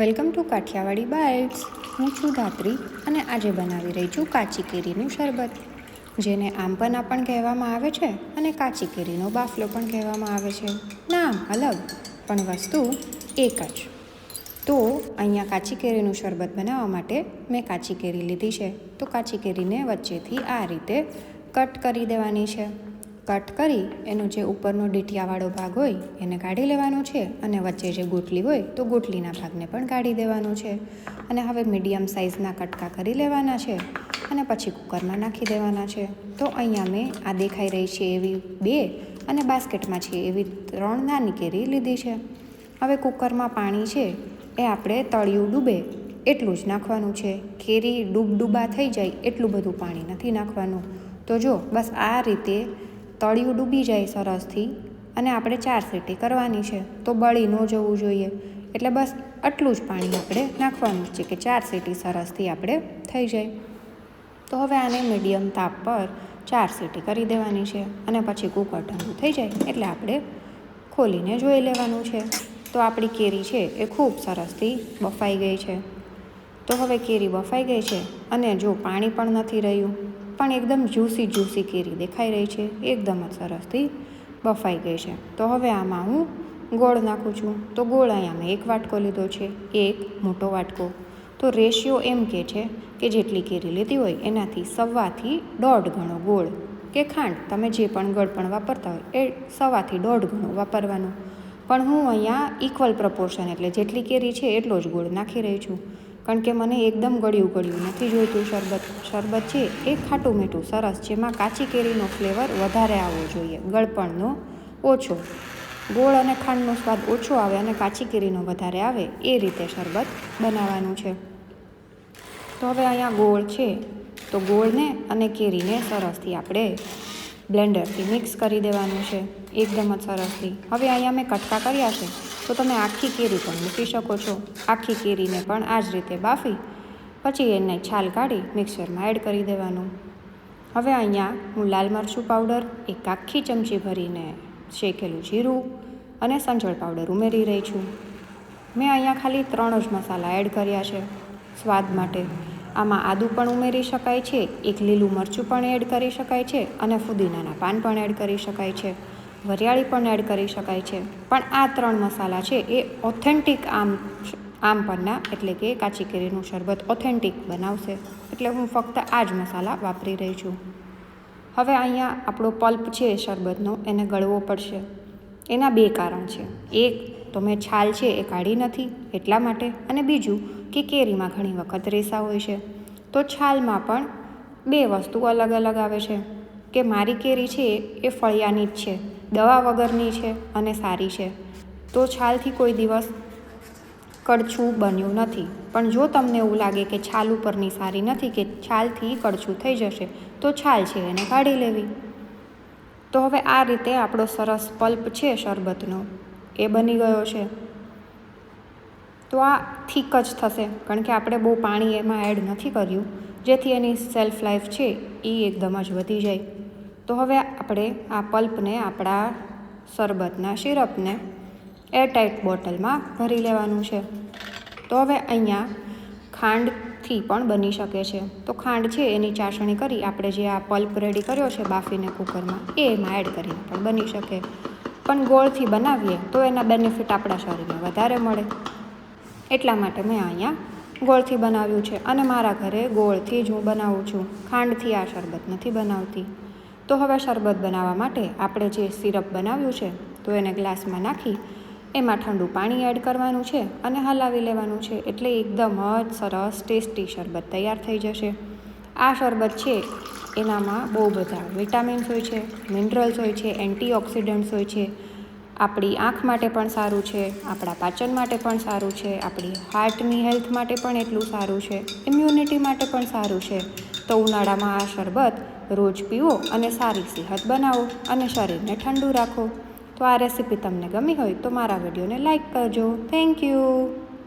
Welcome to Kathiawadi bytes હું છું ધાત્રી અને આજે બનાવી રહી છું કાચી કેરીનું શરબત. જેને આંપના પણ કહેવામાં આવે છે અને કાચી કેરીનો બાફલો પણ કહેવામાં આવે છે. નામ અલગ, પણ વસ્તુ એક જ. તો અહીંયા કાચી કેરીનું શરબત બનાવવા માટે મેં કાચી કેરી લીધી છે. તો કાચી કેરીને વચ્ચેથી આ રીતે કટ કરી દેવાની છે. કટ કરી એનો જે ઉપરનો ડીઠિયાવાળો ભાગ હોય એને કાઢી લેવાનો છે અને વચ્ચે જે ગોટલી હોય તો ગોટલીના ભાગને પણ કાઢી દેવાનો છે. અને હવે મીડિયમ સાઇઝના કટકા કરી લેવાના છે અને પછી કુકરમાં નાખી દેવાના છે. તો અહીંયા મેં આ દેખાઈ રહી છે એવી બે અને બાસ્કેટમાં છે એવી ત્રણ નાની કેરી લીધી છે. હવે કુકરમાં પાણી છે એ આપણે તળિયું ડૂબે એટલું જ નાખવાનું છે. કેરી ડૂબડૂબા થઈ જાય એટલું બધું પાણી નથી નાખવાનું. તો જો બસ આ રીતે તળિયું ડૂબી જાય સરસથી અને આપણે ચાર સીટી કરવાની છે, તો બળી ન જવું જોઈએ. એટલે બસ આટલું જ પાણી આપણે નાખવાનું છે કે ચાર સીટી સરસથી આપણે થઈ જાય. તો હવે આને મીડિયમ તાપ પર ચાર સીટી કરી દેવાની છે અને પછી કુકર ઠંડુ થઈ જાય એટલે આપણે ખોલીને જોઈ લેવાનું છે. તો આપણી કેરી છે એ ખૂબ સરસથી બફાઈ ગઈ છે. તો હવે કેરી બફાઈ ગઈ છે અને જો પાણી પણ નથી રહ્યું પણ એકદમ જ્યુસી જ્યુસી કેરી દેખાઈ રહી છે. એકદમ જ સરસથી બફાઈ ગઈ છે. તો હવે આમાં હું ગોળ નાખું છું. તો ગોળ અહીંયા મેં એક વાટકો લીધો છે, એક મોટો વાટકો. તો રેશિયો એમ કે છે કે જેટલી કેરી લીધી હોય એનાથી સવાથી દોઢ ગણો ગોળ. કે ખાંડ, તમે જે પણ ગળપણ વાપરતા હોય એ સવાથી દોઢ ગણો વાપરવાનું. પણ હું અહીંયા ઇક્વલ પ્રપોર્શન એટલે જેટલી કેરી છે એટલો જ ગોળ નાખી રહી છું. કારણ કે મને એકદમ ગળ્યું ગળ્યું. નથી જોઈતું શરબત. શરબત છે એ ખાટું મીઠું, સરસ, જેમાં કાચી કેરીનો ફ્લેવર વધારે આવવો જોઈએ. ગળપણનો ઓછો. ગોળ અને ખાંડનો સ્વાદ ઓછો આવે અને કાચી કેરીનો વધારે આવે, એ રીતે શરબત બનાવવાનું છે. તો હવે અહીંયા ગોળ છે. તો ગોળને અને કેરીને સરસથી આપણે બ્લેન્ડરથી મિક્સ કરી દેવાનું છે. એકદમ જ સરસથી. હવે અહીંયા મેં કટકા કર્યા છે. તો તમે આખી કેરી પણ મૂકી શકો છો. આખી કેરીને પણ આ જ રીતે બાફી, પછી એને છાલ કાઢી મિક્સરમાં એડ કરી દેવાનું. હવે અહીંયા હું લાલ મરચું પાવડર, એક આખી ચમચી ભરીને શેકેલું જીરું અને સંજળ પાવડર ઉમેરી રહી છું. મેં અહીંયા ખાલી ત્રણ જ મસાલા એડ કર્યા છે. સ્વાદ માટે આમાં આદું પણ ઉમેરી શકાય છે, એક લીલું મરચું પણ એડ કરી શકાય છે અને ફુદીનાના પાન પણ એડ કરી શકાય છે. વરિયાળી પણ એડ કરી શકાય છે. પણ આ ત્રણ મસાલા છે, એ ઓથેન્ટિક આમ આમ પરના એટલે કે કાચી કેરીનું શરબત ઓથેન્ટિક બનાવશે. એટલે હું ફક્ત આ જ મસાલા વાપરી રહી છું. હવે અહીંયા આપણો પલ્પ છે શરબતનો, એને ગળવો પડશે. એના બે કારણ છે. એક, તો મેં છાલ છે એ કાઢી નથી, એટલા માટે. અને બીજું, કે કેરીમાં ઘણી વખત રેસા હોય છે. તો છાલમાં પણ બે વસ્તુ અલગ અલગ આવે છે. કે મારી કેરી છે એ ફળિયાની જ છે. દવા વગરની છે અને સારી છે. તો છાલથી કોઈ દિવસ કડછું બન્યું નથી. પણ જો તમને એવું લાગે કે છાલ ઉપરની સારી નથી કે છાલથી કડછું થઈ જશે, તો છાલ છે એને કાઢી લેવી. તો હવે આ રીતે આપણો સરસ પલ્પ છે શરબતનો. એ બની ગયો છે. તો આ થીક જ થશે, કારણ કે આપણે બહુ પાણી એમાં એડ નથી કર્યું. જેથી એની સેલ્ફ લાઈફ છે એ એકદમ જ વધી જાય. તો હવે આપણે આ પલ્પને, આપણા શરબતના, સિરપને એરટાઈટ બોટલમાં ભરી લેવાનું છે. તો હવે અહીંયા ખાંડથી પણ બની શકે છે. તો ખાંડ છે, એની ચાસણી કરી આપણે જે આ પલ્પ રેડી કર્યો છે બાફીને કુકરમાં, એ એમાં એડ કરીને પણ બની શકે. પણ ગોળથી બનાવીએ, તો એના બેનિફિટ આપણા શરીરને વધારે મળે. એટલા માટે મેં અહીંયા ગોળથી બનાવ્યું છે. અને મારા ઘરે ગોળથી જ હું બનાવું છું. ખાંડથી આ શરબત નથી બનાવતી. તો હવે શરબત બનાવવા માટે આપણે જે સિરપ બનાવ્યું છે, તો એને ગ્લાસમાં નાખી, એમાં ઠંડુ પાણી એડ કરવાનું છે અને હલાવી લેવાનું છે એટલે એકદમ જ સરસ ટેસ્ટી શરબત તૈયાર થઈ જશે. આ શરબત છે, એનામાં બહુ બધા વિટામિન્સ હોય છે, મિનરલ્સ હોય છે, એન્ટીઓક્સિડન્ટ્સ હોય છે, આપણી આંખ માટે પણ સારું છે, આપણા પાચન માટે પણ સારું છે, આપણી હાર્ટની હેલ્થ માટે પણ એટલું સારું છે, ઇમ્યુનિટી માટે પણ સારું છે. તો ઉનાળામાં આ શરબત રોજ પીવો અને સારી સેહત બનાવો અને શરીરને ઠંડુ રાખો. તો આ રેસીપી તમને ગમી હોય તો મારા વિડીયોને લાઇક કરજો. Thank you.